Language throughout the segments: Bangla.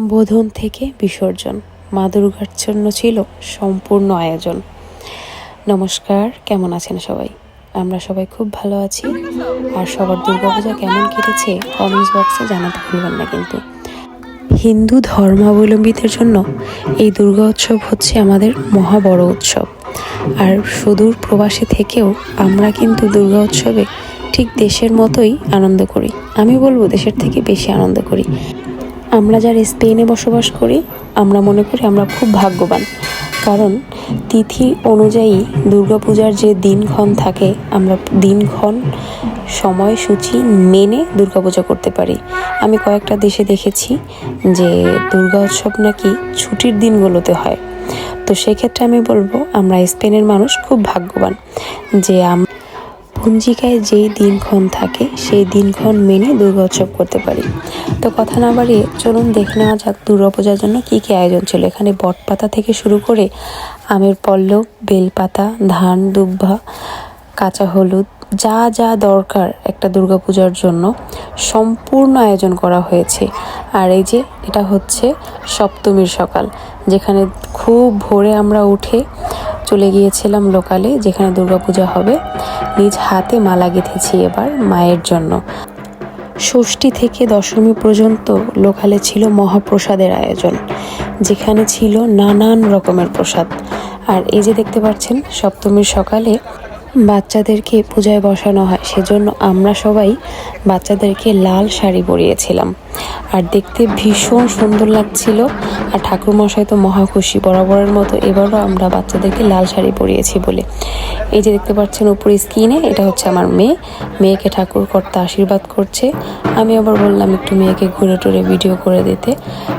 বোধন থেকে বিসর্জন। মা দুর্গার জন্য ছিল, সম্পূর্ণ আয়োজন। নমস্কার, কেমন আছেন সবাই? আমরা সবাই খুব ভালো আছি। আর সবার দুর্গাপূজা কেমন কেটেছে কমেন্টস বক্সে জানাতে ভুলবেন না কিন্তু। হিন্দু ধর্মাবলম্বীদের জন্য এই দুর্গা উৎসব হচ্ছে আমাদের মহা বড় উৎসব। আর সুদূর প্রবাসী থেকেও আমরা কিন্তু দুর্গা উৎসবে ঠিক দেশের মতোই আনন্দ করি। আমি বলব দেশের থেকে বেশি আনন্দ করি। আমরা যারা স্পেনে বসবাস করি, আমরা মনে করি আমরা খুব ভাগ্যবান। কারণ তিথি অনুযায়ী দুর্গাপূজার যে দিনক্ষণ থাকে, আমরা দিনক্ষণ সময়সূচি মেনে দুর্গাপূজা করতে পারি। আমি কয়েকটা দেশে দেখেছি যে দুর্গা উৎসব নাকি ছুটির দিনগুলোতে হয়। তো সেক্ষেত্রে আমি বলব, আমরা স্পেনের মানুষ খুব ভাগ্যবান যে আমরা পঞ্জিকায় যেই দিনক্ষণ থাকে, সেই দিনক্ষণ মেনে দুর্গা উৎসব করতে পারি। তো কথা না বাড়িয়ে চলুন দেখে নেওয়া যাক দুর্গাপূজার জন্য কী কী আয়োজন ছিল। এখানে বটপাতা থেকে শুরু করে আমের পল্লব, বেলপাতা, ধান, দুব্বা, কাঁচা হলুদ, যা যা দরকার একটা দুর্গাপূজার জন্য সম্পূর্ণ আয়োজন করা হয়েছে। আর এই যে এটা হচ্ছে সপ্তমীর সকাল, যেখানে খুব ভোরে আমরা উঠে চলে গিয়েছিলাম লোকালে, যেখানে দুর্গাপূজা হবে। নিজ হাতে মালা গেঁথেছি এবার মায়ের জন্য। ষষ্ঠী থেকে দশমী পর্যন্ত লোকালে ছিল মহাপ্রসাদের আয়োজন, যেখানে ছিল নানান রকমের প্রসাদ। আর এই যে দেখতে পাচ্ছেন, সপ্তমীর সকালে বাচ্চাদেরকে পূজায় বসানো হয়। সেজন্য আমরা সবাই বাচ্চাদেরকে লাল শাড়ি পরিয়েছিলাম। আর দেখতে ভীষণ সুন্দর লাগছিল। আর ঠাকুরমশাই তো মহা খুশি। বরাবরের মতো এবারও আমরা বাচ্চাদেরকে লাল শাড়ি পরিয়েছি বলে। এই যে দেখতে পাচ্ছেন উপরে স্কিনে এটা হচ্ছে আমার মেয়ে। মেয়েকে ঠাকুর কর্তা আশীর্বাদ করছে। আমি আবার বললাম একটু মেয়েকে ঘুরে টুরে ভিডিও করে দিতে।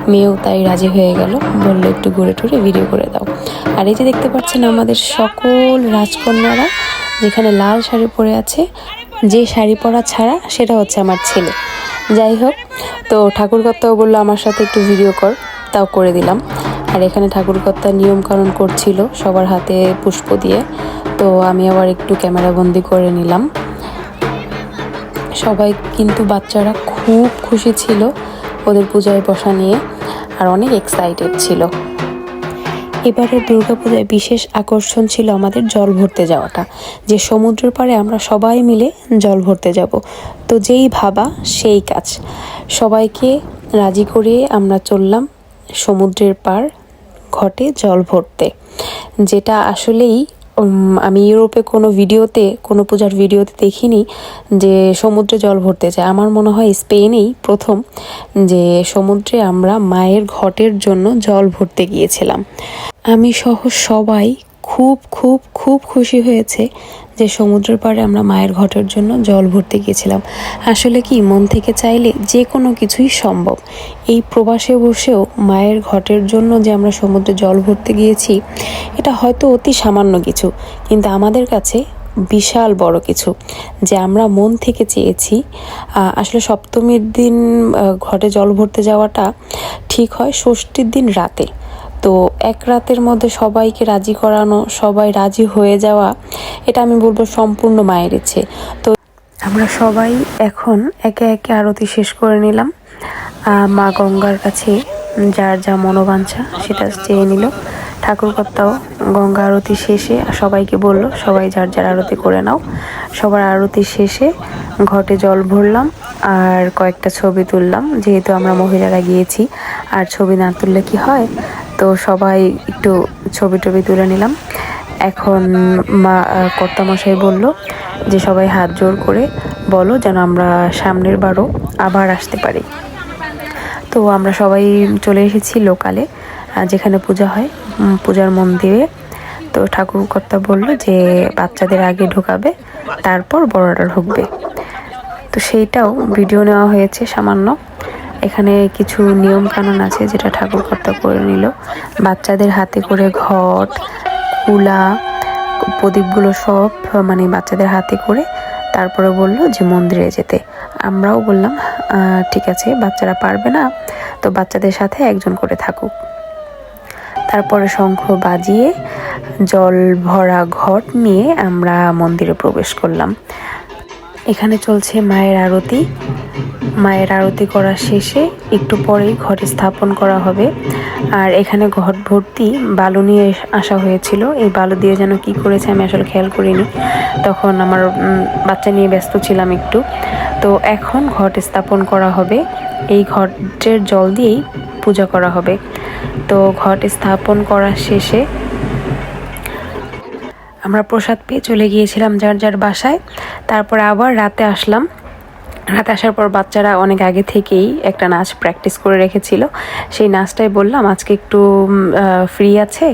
মেয়েও তাই রাজি হয়ে গেল। বলল, একটু ঘুরে টুরে ভিডিও করে দাও। আর এই যে দেখতে পাচ্ছেন আমাদের সকল রাজকন্যারা যেখানে লাল শাড়ি পরে আছে, যে শাড়ি পরা ছাড়া সেটা হচ্ছে আমার ছেলে। যাই হোক, তো ঠাকুরকর্তাও বলল আমার সাথে একটু ভিডিও কর, তাও করে দিলাম। আর এখানে ঠাকুরকর্তা নিয়মকানুন করছিল সবার হাতে পুষ্প দিয়ে, তো আমি আবার একটু ক্যামেরা বন্দি করে নিলাম। সবাই কিন্তু বাচ্চারা খুব খুশি ছিল ওদের পূজায় বসা নিয়ে, আর অনেক এক্সাইটেড ছিল। এবারের দুর্গাপূজায় বিশেষ আকর্ষণ ছিল আমাদের জল ভরতে যাওয়াটা। যে সমুদ্রের পাড়ে আমরা সবাই মিলে জল ভরতে যাব। তো যেই ভাবা, সেই কাজ। সবাইকে রাজি করিয়ে আমরা চললাম সমুদ্রের পার ঘটে জল ভরতে। যেটা আসলেই আমি ইউরোপে কোনো ভিডিওতে, কোনো পূজার ভিডিওতে দেখিনি যে সমুদ্রে জল ভরতে যায়। আমার মনে হয় স্পেনেই প্রথম যে সমুদ্রে আমরা মায়ের ঘটের জন্য জল ভরতে গিয়েছিলাম। আমি সহ সবাই খুব খুব খুব খুশি হয়েছে যে সমুদ্রের পাড়ে আমরা মায়ের ঘটের জন্য জল ভরতে গিয়েছিলাম। আসলে কি, মন থেকে চাইলে যে কোনো কিছুই সম্ভব। এই প্রবাসে বসেও মায়ের ঘটের জন্য যে আমরা সমুদ্রে জল ভরতে গিয়েছি, এটা হয়তো অতি সামান্য কিছু, কিন্তু আমাদের কাছে বিশাল বড় কিছু যে আমরা মন থেকে চেয়েছি। আসলে সপ্তমীর দিন ঘটে জল ভরতে যাওয়াটা ঠিক হয় ষষ্ঠীর দিন রাতে। তো এক রাতের মধ্যে সবাইকে রাজি করানো, সবাই রাজি হয়ে যাওয়া, এটা আমি বলব সম্পূর্ণ মায়ের ইচ্ছে। তো আমরা সবাই এখন একে একে আরতি শেষ করে নিলাম। মা গঙ্গার কাছে যার যা মনোবাঞ্ছা সেটা চেয়ে নিল। ঠাকুরকর্তাও গঙ্গা আরতি শেষে সবাইকে বলল, সবাই যার যার আরতি করে নাও। সবার আরতি শেষে ঘটে জল ভরলাম আর কয়েকটা ছবি তুললাম। যেহেতু আমরা মহিলারা গিয়েছি, আর ছবি না তুললে কি হয়? তো সবাই একটু ছবি টবি তুলে নিলাম। এখন মা কর্তামশাই বলল যে সবাই হাত জোর করে বলো যেন আমরা সামনের বারও আবার আসতে পারি। তো আমরা সবাই চলে এসেছি লোকালে যেখানে পূজা হয় পূজার মন্দিরে। তো ঠাকুর কর্তা বলল যে বাচ্চাদের আগে ঢোকাবে, তারপর বড়রা ঢুকবে। তো সেইটাও ভিডিও নেওয়া হয়েছে সামান্য। এখানে কিছু নিয়ম কানুন আছে যেটা ঠাকুরকর্তা করে নিল। বাচ্চাদের হাতে করে ঘট, কুলা, প্রদীপগুলো সব মানে বাচ্চাদের হাতে করে তারপরে বলল যে মন্দিরে যেতে। আমরাও বললাম ঠিক আছে, বাচ্চারা পারবে না, তো বাচ্চাদের সাথে একজন করে থাকুক। তারপরে শঙ্খ বাজিয়ে জল ভরা ঘট নিয়ে আমরা মন্দিরে প্রবেশ করলাম। এখানে চলছে মায়ের আরতি। মায়ের আরতি করা শেষে একটু পরেই ঘট স্থাপন করা হবে। আর এখানে ঘট ভর্তি বালু নিয়ে আসা হয়েছিল। এই বালু দিয়ে যেন কি করেছে আমি আসলে খেয়াল করিনি। তখন আমার বাচ্চা নিয়ে ব্যস্ত ছিলাম একটু। তো এখন ঘট স্থাপন করা হবে। এই ঘটের জল দিয়েই পূজা করা হবে। তো ঘট স্থাপন করা শেষে আমরা প্রসাদ পেয়ে চলে গিয়েছিলাম যার যার বাসায়। তারপর আবার রাতে আসলাম। রাতে আসার পর বাচ্চারা অনেক আগে থেকেই একটা নাচ প্র্যাকটিস করে রেখেছিল। সেই নাচটাই বললাম, আজকে একটু ফ্রি আছে,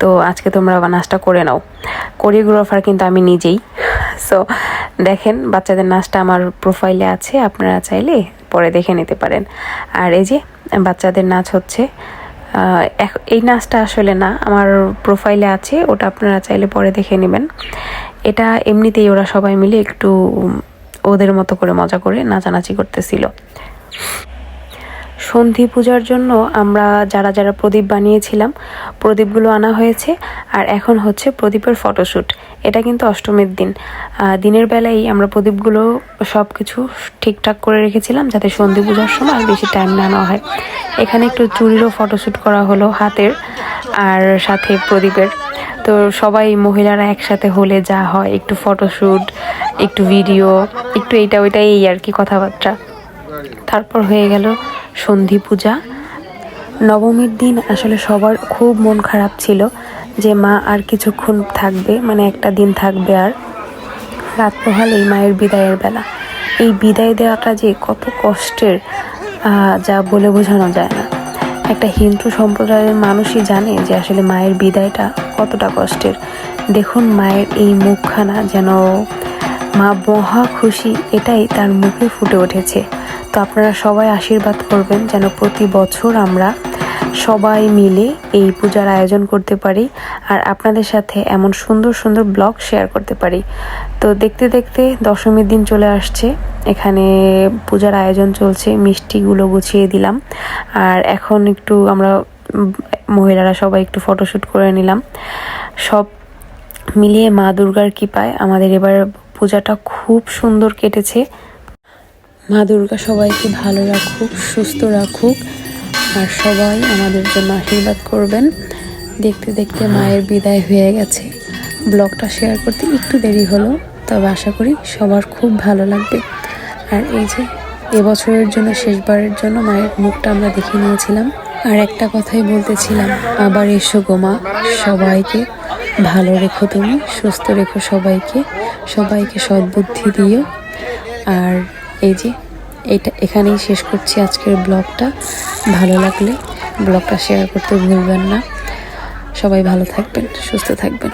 তো আজকে তোমরা নাচটা করে নাও। কোরিওগ্রাফার কিন্তু আমি নিজেই। সো দেখেন, বাচ্চাদের নাচটা আমার প্রোফাইলে আছে, আপনারা চাইলে পরে দেখে নিতে পারেন। আর এই যে, বাচ্চাদের নাচ হচ্ছে এই নাচটা আসলে না, আমার প্রোফাইলে আছে, ওটা আপনারা চাইলে পরে দেখে নেবেন। এটা এমনিতেই ওরা সবাই মিলে একটু ওদের মতো করে মজা করে নাচানাচি করতেছিল। সন্ধি পূজার জন্য আমরা যারা যারা প্রদীপ বানিয়েছিলাম, প্রদীপগুলো আনা হয়েছে। আর এখন হচ্ছে প্রদীপের ফটোশ্যুট এটা কিন্তু অষ্টমীর দিন। দিনের বেলায় আমরা প্রদীপগুলো সব কিছু ঠিকঠাক করে রেখেছিলাম যাতে সন্ধি পূজার সময় বেশি টাইম না নেওয়া হয়। এখানে একটু চুরিরও ফটোশ্যুট করা হলো হাতের আর সাথে প্রদীপের। তো সবাই মহিলারা একসাথে হলে যা হয়, একটু ফটোশ্যুট একটু ভিডিও, একটু এইটা ওইটা এই আর কি কথাবার্তা। তারপর হয়ে গেল সন্ধি পূজা। নবমীর দিন আসলে সবার খুব মন খারাপ ছিল যে মা আর কিছুক্ষণ থাকবে মানে একটা দিন থাকবে আর। রাত পোহালেই মায়ের বিদায়ের বেলা। এই বিদায় দেওয়াটা যে কত কষ্টের যা বলে বোঝানো যায় না। একটা হিন্দু সম্প্রদায়ের মানুষই জানে যে আসলে মায়ের বিদায়টা কতটা কষ্টের। দেখুন মায়ের এই মুখখানা যেন মা মহা খুশি, এটাই তার মুখে ফুটে উঠেছে। তো আপনারা সবাই আশীর্বাদ করবেন যেন প্রতি বছর আমরা সবাই মিলে এই পূজার আয়োজন করতে পারি আর আপনাদের সাথে এমন সুন্দর সুন্দর ব্লগ শেয়ার করতে পারি। তো দেখতে দেখতে দশমীর দিন চলে আসছে। এখানে পূজার আয়োজন চলছে, মিষ্টিগুলো গুছিয়ে দিলাম। আর এখন একটু আমরা মহিলারা সবাই একটু ফটোশ্যুট করে নিলাম। সব মিলিয়ে মা দুর্গার কৃপায় আমাদের এবার পূজাটা খুব সুন্দর কেটেছে। মা দুর্গা সবাইকে ভালো রাখুক, সুস্থ রাখুক, আর সবাই আমাদের জন্য আশীর্বাদ করবেন। দেখতে দেখতে মায়ের বিদায় হয়ে গেছে। ব্লগটা শেয়ার করতে একটু দেরি হলো, তবে আশা করি সবার খুব ভালো লাগবে। আর এই যে, এবছরের জন্য, শেষবারের জন্য মায়ের মুখটা আমরা দেখে নিয়েছিলাম। আর একটা কথাই বলতেছিলাম আবার এসো গোমা সবাইকে ভালো রেখো তুমি, সুস্থ রেখো সবাইকে সবাইকে সদ্বুদ্ধি দিও। আর এই যে, এটা এখানেই শেষ করছি আজকের ব্লগটা। ভালো লাগলে ব্লগটা শেয়ার করতে ভুলবেন না। সবাই ভালো থাকবেন, সুস্থ থাকবেন।